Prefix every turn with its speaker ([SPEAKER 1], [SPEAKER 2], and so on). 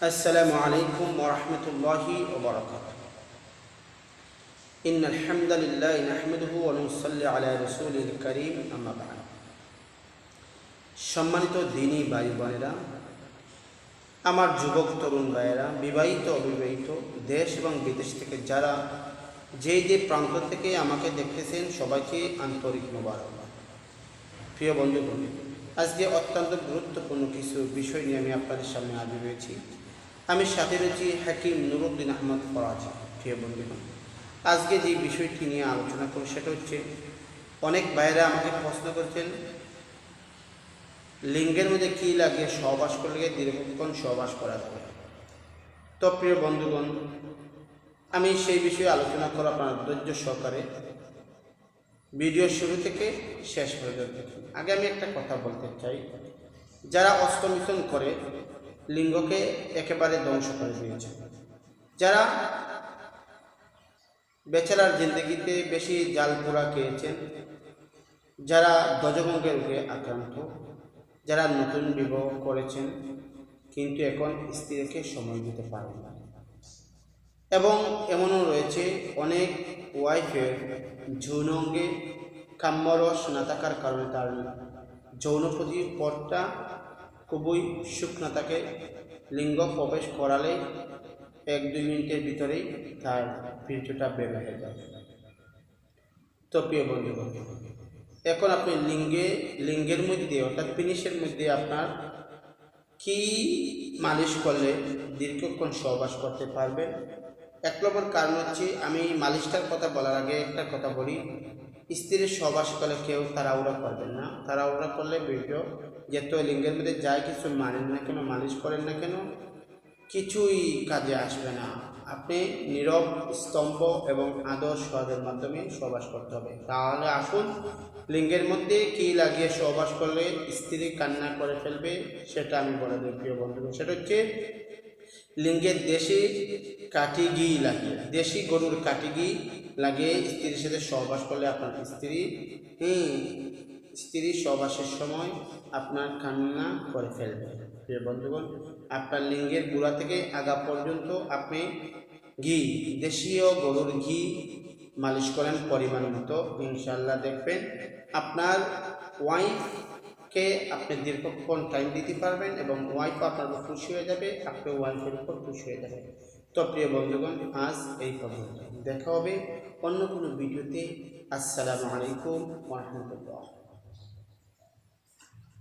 [SPEAKER 1] السلام عليكم ورحمة الله وبركاته إن الحمد لله نحمده ونصلي على رسوله الكريم أما بعد সম্মানিত দিনী ভাই বোনেরা আমার যুবক তরুণ ভাইয়েরা বিবাহিত অবিবাহিত দেশ এবং বিদেশ থেকে যারা যে যে প্রান্ত থেকে আমাকে দেখতেছেন সবাইকে আন্তরিক মোবারকবাদ প্রিয় বন্ধুগণ আজকে অত্যন্ত গুরুত্বপূর্ণ কিছু বিষয় নিয়ে আমি আপনাদের সামনে হাজির হয়েছি আমি সাথে রয়েছি হাকিম নুরুদ্দিন আহমদ ফরাজি, প্রিয় বন্ধুগণ। আজকে যে বিষয়টি নিয়ে আলোচনা করি সেটা হচ্ছে, অনেক ভাইয়েরা আমাকে প্রশ্ন করছেন, লিঙ্গের মধ্যে কী লাগিয়ে সহবাস করলে দীর্ঘক্ষণ সহবাস করা যাবে? তো প্রিয় বন্ধুগণ, আমি সেই বিষয়ে আলোচনা করা আপনার ধৈর্য সহকারে। ভিডিও শুরু থেকে শেষ পর্যন্ত দেখুন। আগে আমি একটা কথা বলতে চাই। যারা অস্তমিথন করে লিঙ্গকে একেবারে ধ্বংস করে দিয়েছে। যারা বেচারার জিন্দগিতে বেশি জাল পোড়া খেয়েছেন, যারা ধ্বজভঙ্গের রোগে আক্রান্ত, যারা নতুন বিবাহ করেছেন, কিন্তু এখন স্ত্রীকে সময় দিতে পারেন না। এবং এমনও রয়েছে অনেক ওয়াইফের যৌনাঙ্গে কাম্যরস না থাকার কারণে তার যৌনপতি পথটা খুবই শুকনা থাকে লিঙ্গ প্রবেশ করালে এক দুই মিনিটের ভিতরেই তার বীর্যটা বের হয়ে যায়। তো প্রিয় বন্ধু এখন আপনি লিঙ্গে, লিঙ্গের মধ্যে, অর্থাৎ ফিনিশের মধ্যে আপনার কি মালিশ করলে দীর্ঘক্ষণ সহবাস করতে পারবেন? এক নম্বর কারণ হচ্ছে, আমি মালিশটার কথা বলার আগে একটা কথা বলি। স্ত্রীর সহবাস করলে কেউ তাড়াহুড়া করবেন না। তাড়াহুড়া করলে বীর্য যেহেতু লিঙ্গের মধ্যে যাই কিছু মানেন না কেন, মালিশ করেন না কেন, কিছুই কাজে আসবে না। আপনি নীরব, স্তম্ভ এবং আদর সোহাগের মাধ্যমে সহবাস করতে হবে। তাহলে আসুন, লিঙ্গের মধ্যে কি লাগিয়ে সহবাস করলে স্ত্রী কান্না করে ফেলবে, সেটা আমি বলে দিই, প্রিয় বন্ধু সেটা হচ্ছে লিঙ্গের দেশি কাঠি ঘি লাগিয়ে দেশি গরুর কাঠি ঘি লাগিয়ে স্ত্রীর সাথে সহবাস করলে আপনার স্ত্রী, হুম, স্ত্রী সহবাসের সময় আপনার কান্না করে ফেলবে। প্রিয় বন্ধুগণ, আপনার লিঙ্গের গোড়া থেকে আগা পর্যন্ত আপনি ঘি, দেশীয় গরুর ঘি মালিশ করেন পরিমাণ মতো। ইনশাল্লাহ দেখবেন আপনার ওয়াইফকে আপনি দীর্ঘক্ষণ টাইম দিতে পারবেন এবং ওয়াইফ আপনার উপর খুশি হয়ে যাবে, আপনি ওয়াইফের উপর খুশি হয়ে যাবে তো প্রিয় বন্ধুগণ, আজ এই পর্যন্ত দেখা হবে অন্য কোনো ভিডিওতে আসসালামু আলাইকুম রহমতুল্লাহ।